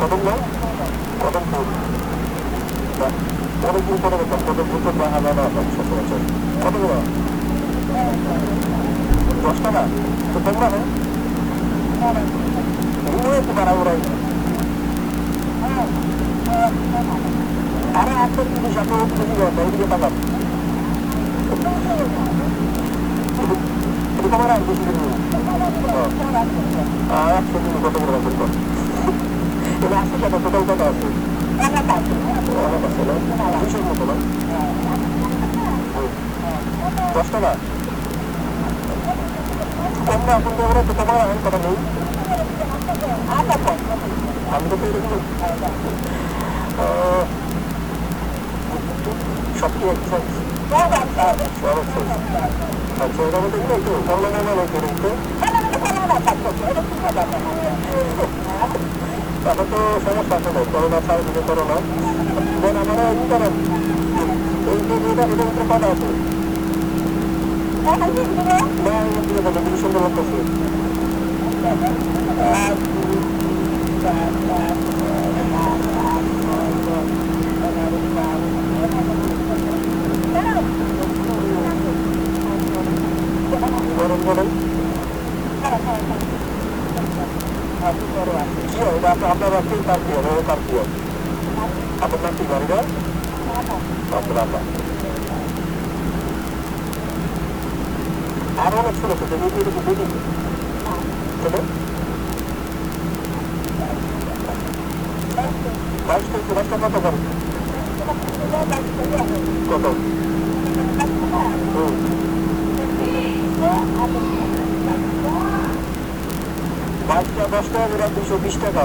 কদম দাও কদম কদম কদম কদম কদম বাহানা না সব আছে। কদম না দশটা না? তো তোমরা না আরে একটা কিন্তু সাথে খুশি করতো ওইদিকে তাকাম আর বেশি একশো কিন্তু কত করে। এটা আছে কেন টোটাল কত আছে না দুশোর মতো না দশ টাকা তোমরা এখন তো ওরা তো তোমার এখন কথা নেই আমি তো পেয়ে দেখি সব কি এক আচ্ছা এটা বলতে একটু না না তারপর তো সমস্যা তো করোনা ছাড়া দিকে করোনা দেন আমরা কি করেন এই যে এটা এটা ভিতরে কটা আছে। খুবই সুন্দর লাগতেছে গরম গরম কি হয় এটা আপনার আপনার রাস্তায় তার কি হবে তার কি হবে আপনার নাম কি আপনার আপনার আরও অনেক ছোট ছোট দেখি ছোট বাইশ থেকে বাইশটা কত করে কত এবার টাকা দুশো টাকা দুশো বিশ টাকা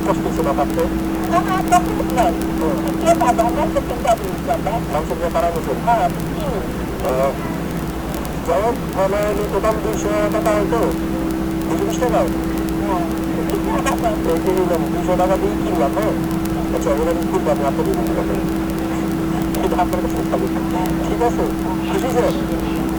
কত কম না না এই হিসাবে অনেক কাঁচা দুশো টাকা দেড়শো টাকা রাখুন কষ্ট ছিল থাকতে মাংসের দিয়ে তারা গেছে যাই হোক মানে টোটাল দুইশো টাকা হয়তো দুশো বিশ টাকা এই যে নিলাম দুশো টাকা দিয়ে কিনলাম হ্যাঁ আচ্ছা ওরা আমি খুব দামি আপনার দুশো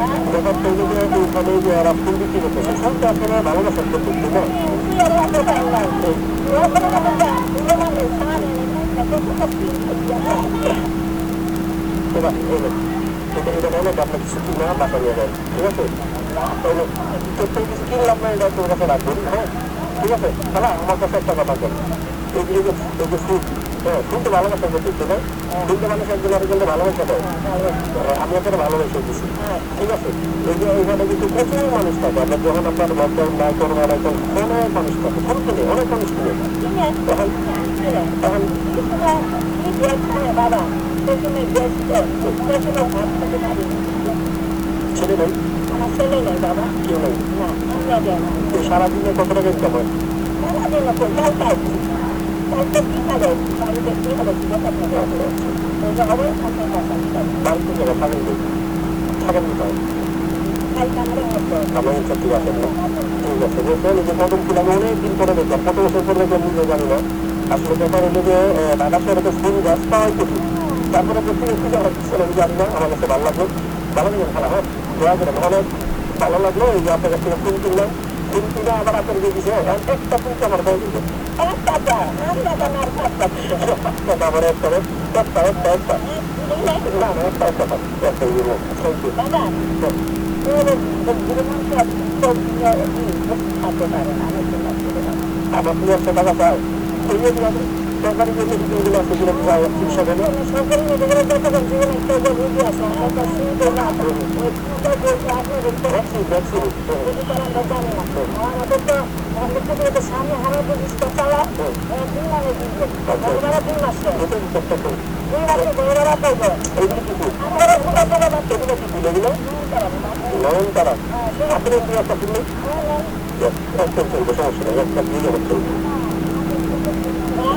কাছে থাকবে ঠিক আছে খুশি ছিলেন আচ্ছা ঠিক আছে এগুলো এবার আপনার পেয়েছেন বুঝছে এবার আপনার দিবেন ঠিক আছে আমি করোনার মধ্যে লকডাউনের মধ্যে যে এতদিন বন্ধ ছিল এতদিন কি করছেন বলতো চলতে কিনা হ্যাঁ ঠিক আছে তাহলে আমার কাছে একটা কথা বল এই যে এই যে ফুল হ্যাঁ ফুল তো ভালোবাসা। করতে না ফুল তো মানুষ একজন আরেকজনকে ভালোবাসা দেয় আমি আপনার ভালোবাসা দিচ্ছি ঠিক আছে? এই যে এখানে কিন্তু প্রচুর মানুষ থাকে। আপনার যখন আপনার লকডাউন নাই করোনা নাই তখন অনেক মানুষ থাকে সব কিনে অনেক মানুষ কিনে এখন এখন ছেলে নেই? কেউ নেই? তো সারাদিনে কত টাকা ইনকাম হয়? বাড়িতে যাবে থাকেন আমার ইচ্ছা ঠিক আছে ঠিক আছে বলছেন যে কদম ফুল আমি অনেকদিন পরে দেখলাম কত বছর পরে দেখলাম নিজে জানি আসলে ব্যাপার হলো যে ঢাকা ফুল গাছ পাওয়াই কঠিন তারপরে তো ফুল খুঁজে হচ্ছিল জানি না আমার কাছে ভালো লাগল ভালো লাগে দোয়া করে অনেক ভালো লাগল এই আপনার কাছ থেকে ফুল কিনলাম ফুল কিনে আবার আপনার দিয়ে দিছে একটা ফুলকে আমার দিয়ে দিছে তারপরে একটা একটা একটা একটা না না একটা একটা একটা থ্যাংক ইউ আবার তুমি একশো টাকা পাও এই যে সরকারি যে মেডিকেলগুলো আছে সেগুলো করে সরকারি মেডিকেলের যতক্ষণ জীবনে একটা যে রুগী আছে আমরা শুনতে না পারি ওইটা বলতে আপনি বলতে ভ্যাকসিন ভ্যাকসিন যদি তারা আমরা জানি না। আমাদের তো আমাদের তো তো সামনে হারা প্রতিষ্ঠা চালা দুই মানে দিন বড়রা দুই মাসে চেষ্টা করি দুই মাসে বড়রা পাইবে। এইগুলো কি কি আমরা পুরো পুরো বাচ্চা এগুলো কি কি এগুলো নয়ন তারা। আপনি কি একটা কিনলে একটা চলবে সমস্যা নেই। একটা দিয়ে চলবে একশো টাকা পয়সা একশো টাকা দিয়ে দিচ্ছি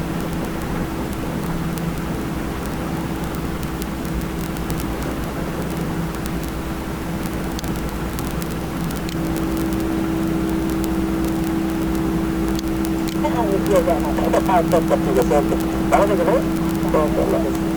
আচ্ছা ঠিক আছে ওকে ভালো থাকেন হ্যাঁ ওকে আল্লাহ হাফেজ। আচ্ছা আচ্ছা ঠিক আছে ওকে ভালো থাকেন হ্যাঁ ওকে আল্লাহ হাফেজ।